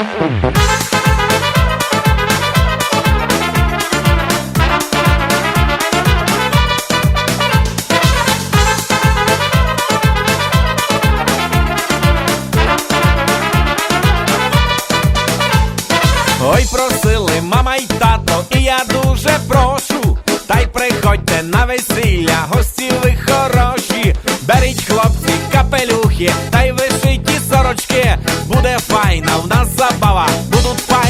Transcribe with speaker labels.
Speaker 1: Ой, просили мама й тато, і я дуже прошу. Та й приходьте на весілля, гості ви хороші. Беріть хлопці, капелюхи, та й вишиті сорочки. Буде файна в нас забава, будуть файна.